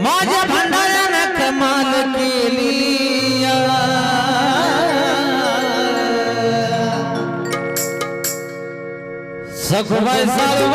माझ्या भांडाऱ्यानं कमाल केली. सखुबाई सर्व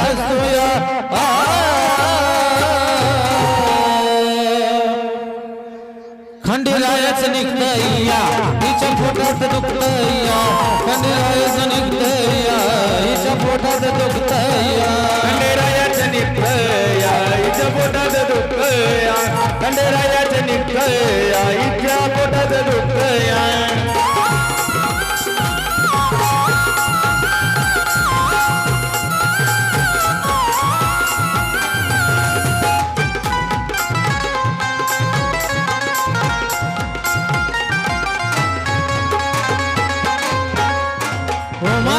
हसूया खंडीरायाच निघतया हिच्या पोटात दुखतया खंडीरायाच निघतया हिच्या पोटात दुखतया खंडीरायाच निघतया हिच्या पोटात दुखतया खंडीरायाच निघतया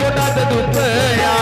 बोटात दुखया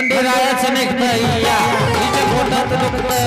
खंडेरायाच निघतया तिच्या तो दुखत